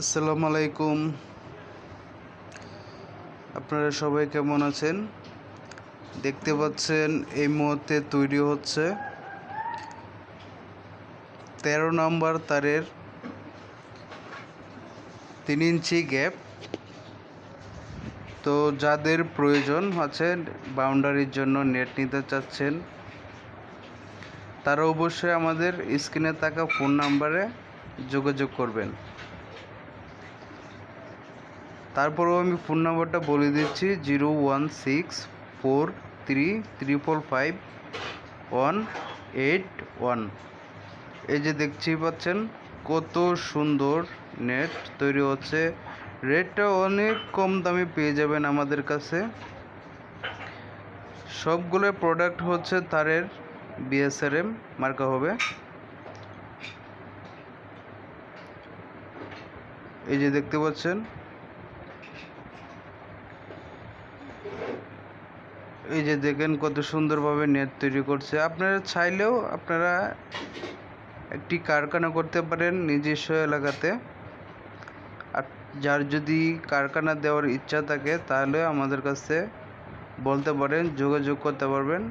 আসসালামু আলাইকুম। আপনারা সবাই কেমন আছেন? দেখতে পাচ্ছেন এই মুহূর্তে তৈরি হচ্ছে তেরো নম্বর তারের তিন ইঞ্চি গ্যাপ। তো যাদের প্রয়োজন আছে, বাউন্ডারির জন্য নেট নিতে চাচ্ছেন, তারা অবশ্যই আমাদের স্ক্রিনে থাকা ফোন নাম্বারে যোগাযোগ করবেন। তারপরেও আমি ফোন নাম্বারটা বলে দিচ্ছি zero one six four three triple five one eight one এই যে দেখতেই পাচ্ছেন, কত সুন্দর নেট তৈরি হচ্ছে। রেটটা অনেক কম দামে পেয়ে যাবেন আমাদের কাছে। সবগুলো প্রোডাক্ট হচ্ছে তারের বিএসআরএম মার্কা হবে। এই যে দেখতে পাচ্ছেন এই যে দেখেন কত সুন্দরভাবে নেট তৈরি করছে। আপনারা চাইলেও আপনারা একটি কারখানা করতে পারেন নিজস্ব এলাকাতে। আর যার যদি কারখানা দেওয়ার ইচ্ছা থাকে, তাহলে আমাদের কাছে বলতে পারেন, যোগাযোগ করতে পারবেন।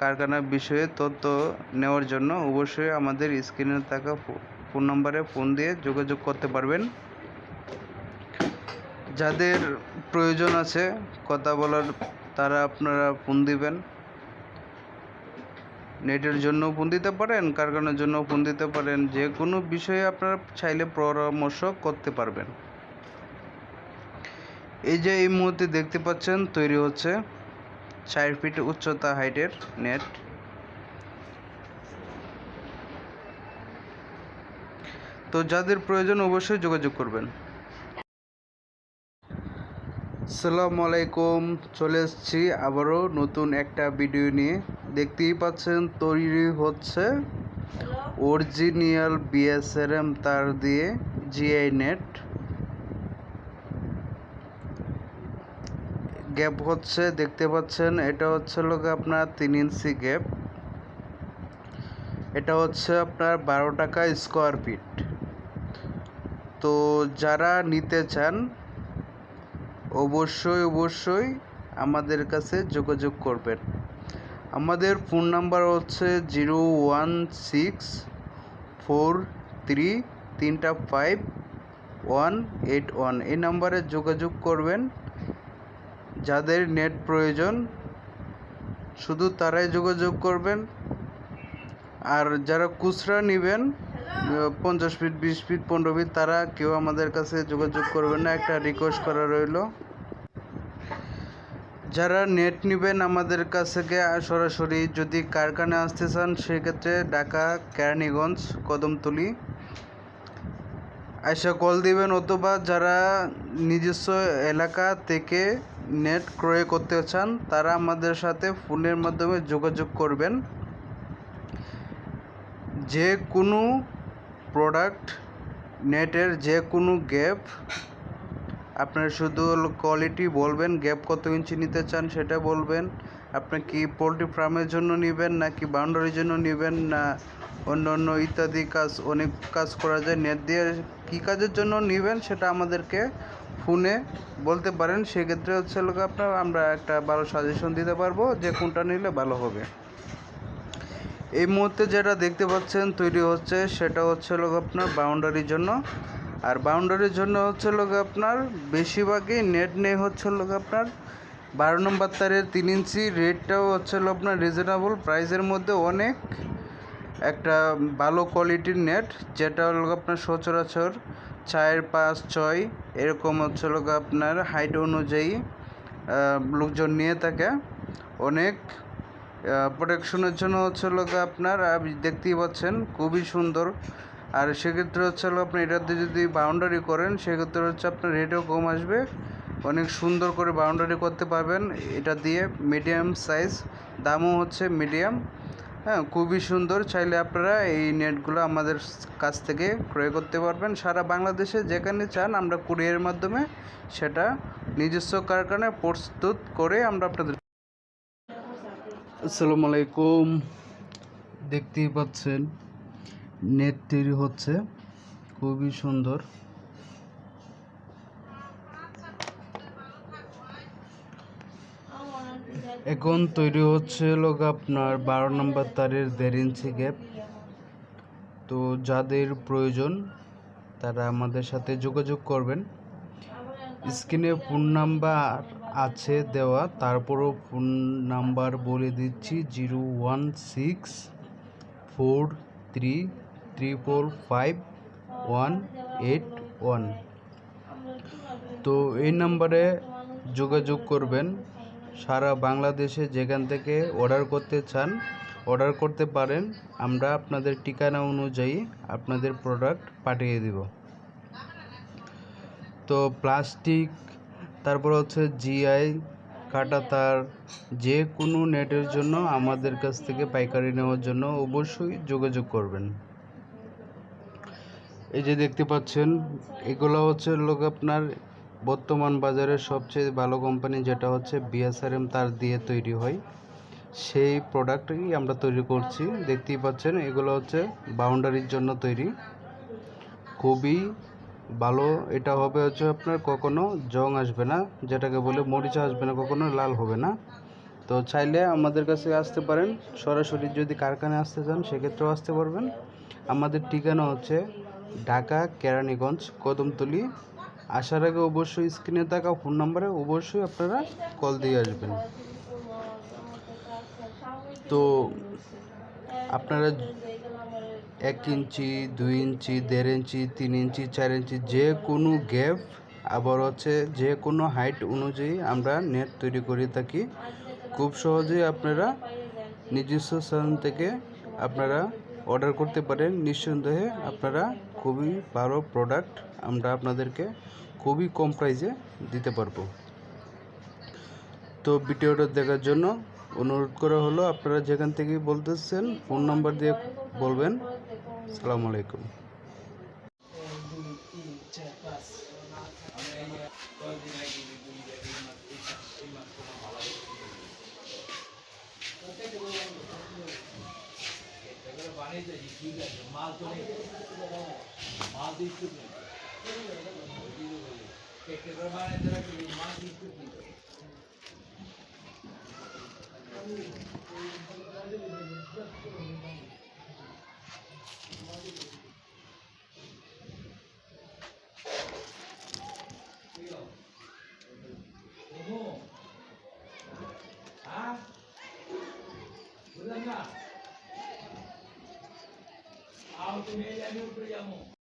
কারখানার বিষয়ে তথ্য নেওয়ার জন্য অবশ্যই আমাদের স্ক্রিনে থাকা ফোন নম্বরে ফোন দিয়ে যোগাযোগ করতে পারবেন। যাদের প্রয়োজন আছে, কথা বলার, তারা আপনারা ফোন দিবেন। নেটের জন্য ফোন দিতে পারেন, কারখানার জন্য ফোন দিতে পারেন, যে কোনো বিষয়ে আপনারা চাইলে পরামর্শ করতে পারবেন। এই যে এই মুহূর্তে দেখতে পাচ্ছেন, তৈরি হচ্ছে চার ফিট উচ্চতা হাইটের নেট। তো যাদের প্রয়োজন অবশ্যই যোগাযোগ করবেন। আসসালামু আলাইকুম চলে এসেছি আবারও নতুন একটা ভিডিও নিয়ে। দেখতেই পাচ্ছেন তৈরি হচ্ছে অরিজিনাল বিএসআরএম তার দিয়ে জিআই নেট। গ্যাপ হচ্ছে দেখতে পাচ্ছেন এটা হচ্ছে লোক আপনার তিন ইঞ্চি গ্যাপ। এটা হচ্ছে আপনার বারো টাকা স্কোয়ার ফিট তো যারা নিতে চান অবশ্যই অবশ্যই আমাদের কাছে যোগাযোগ করবেন। আমাদের ফোন নাম্বার হচ্ছে zero one six four three তিনটা ফাইভ ওয়ান এইট ওয়ান। এই নাম্বারে যোগাযোগ করবেন। যাদের নেট প্রয়োজন, শুধু তারাই যোগাযোগ করবেন। আর যারা খুচরা নেবেন পঞ্চাশ ফিট বিশ ফিট পনেরো ফিট তারা কেউ আমাদের কাছে যোগাযোগ করবেন না। একটা রিকোয়েস্ট করা রইল। যারা নেট নেবেন আমাদের কাছ থেকে সরাসরি, যদি কারখানায় আসতে চান, সেক্ষেত্রে ঢাকা, কেরানীগঞ্জ, কদমতলি। আইসা কল দিবেন অথবা যারা নিজস্ব এলাকা থেকে নেট ক্রয় করতে চান, তারা আমাদের সাথে ফোনের মাধ্যমে যোগাযোগ করবেন। যে কোনো প্রোডাক্ট নেটের যে কোনো গ্যাপ আপনার শুধু কোয়ালিটি বলবেন গ্যাপ কত ইঞ্চি নিতে চান সেটা বলবেন, আপনি কি পোলট্রি ফার্মের জন্য নেবেন, নাকি বাউন্ডারির জন্য নেবেন, না অন্য অন্য ইত্যাদি কাজ, অনেক কাজ করা যায় নেট দিয়ে কী কাজের জন্য নেবেন সেটা আমাদেরকে ফোনে বলতে পারেন। সেক্ষেত্রে হচ্ছে লোক আপনার, আমরা একটা ভালো সাজেশন দিতে পারব যে কোনটা নিলে ভালো হবে। এই মুহূর্তে যেটা দেখতে পাচ্ছেন তৈরি হচ্ছে, সেটা হচ্ছে লোক আপনার বাউন্ডারির জন্য। আর বাউন্ডারির জন্য হচ্ছে লোক আপনার বেশিরভাগই নেট নেই হচ্ছে লোক আপনার বারো নম্বর তারের তিন ইঞ্চি রেটটাও হচ্ছে হলো আপনার রিজনেবল প্রাইসের মধ্যে অনেক একটা ভালো কোয়ালিটির নেট যেটা হলো আপনার সচরাচর চার পাঁচ ছয়, এরকম হচ্ছে লোক আপনার হাইট অনুযায়ী লোকজন নিয়ে থাকে। অনেক প্রোটেকশনের জন্য হচ্ছে লোক আপনার দেখতেই পাচ্ছেন, খুবই সুন্দর। আর সেক্ষেত্রে হচ্ছে হলো আপনি এটাতে যদি বাউন্ডারি করেন, সেক্ষেত্রে হচ্ছে আপনার রেটও কম আসবে। অনেক সুন্দর করে বাউন্ডারি করতে পারবেন এটা দিয়ে মিডিয়াম সাইজ দামও হচ্ছে মিডিয়াম হ্যাঁ খুবই সুন্দর, চাইলে আপনারা এই নেটগুলো আমাদের কাছ থেকে ক্রয় করতে পারবেন। সারা বাংলাদেশে যেখানে চান, আমরা কুরিয়ারের মাধ্যমে সেটা নিজস্ব কারখানায় প্রস্তুত করে আমরা আপনাদের আসসালামু আলাইকুম। দেখতেই পাচ্ছেন, নেট তৈরি হচ্ছে, খুবই সুন্দর। এখন তৈরি হচ্ছে লোক আপনার বারো নম্বর তারের দেড় ইঞ্চি গ্যাপ তো যাদের প্রয়োজন, তারা আমাদের সাথে যোগাযোগ করবেন। স্ক্রিনে ফোন নাম্বার আছে দেওয়া, তারপরও ফোন নাম্বার বলে দিচ্ছি, zero one six four three three four five one eight one. তো এই নাম্বারে যোগাযোগ করবেন। সারা বাংলাদেশে যেখান থেকে অর্ডার করতে চান, অর্ডার করতে পারেন। আমরা আপনাদের ঠিকানা অনুযায়ী আপনাদের প্রোডাক্ট পাঠিয়ে দিব। তো প্লাস্টিক তারপর হচ্ছে জিআই কাটা তার যে কোনো নেটের জন্য আমাদের কাছ থেকে পাইকারি নেওয়ার জন্য অবশ্যই যোগাযোগ করবেন। এই যে দেখতে পাচ্ছেন, এগুলো হচ্ছে লোক আপনার বর্তমান বাজারের সবচেয়ে ভালো কোম্পানি যেটা হচ্ছে বিএসআরএম তার দিয়ে তৈরি হয়। সেই প্রোডাক্টই আমরা তৈরি করছি। দেখতেই পাচ্ছেন, এগুলো হচ্ছে বাউন্ডারির জন্য তৈরি। খুবই ভালো, এটা হবে হচ্ছে আপনার কখনো জং আসবে না, যেটাকে বলে মরিচা আসবে না, কখনো লাল হবে না। তো চাইলে আমাদের কাছে আসতে পারেন, সরাসরি যদি কারখানায় আসতে চান, সেক্ষেত্রেও আসতে পারবেন। আমাদের ঠিকানা হচ্ছে ঢাকা কেরানীগঞ্জ কদমতলি। আসার আগে অবশ্যই স্ক্রিনে থাকা ফোন নাম্বারে অবশ্যই আপনারা কল দিয়ে আসবেন। তো আপনারা এক ইঞ্চি, দুই ইঞ্চি, দেড় ইঞ্চি, তিন ইঞ্চি, চার ইঞ্চি, যে কোনো গ্যাপ আবার হচ্ছে যে কোনো হাইট অনুযায়ী আমরা নেট তৈরি করে থাকি। খুব সহজেই আপনারা নিজস্ব স্থান থেকে আপনারা অর্ডার করতে পারেন। নিঃসন্দেহে আপনারা খুবই ভালো প্রোডাক্ট আমরা আপনাদেরকে খুবই কম প্রাইসে দিতে পারব। তো ভিডিওটা দেখার জন্য অনুরোধ করা হলো, আপনারা যেখান থেকে বলতেছেন ফোন নাম্বার দিয়ে বলবেন। আসসালামু আলাইকুম মাল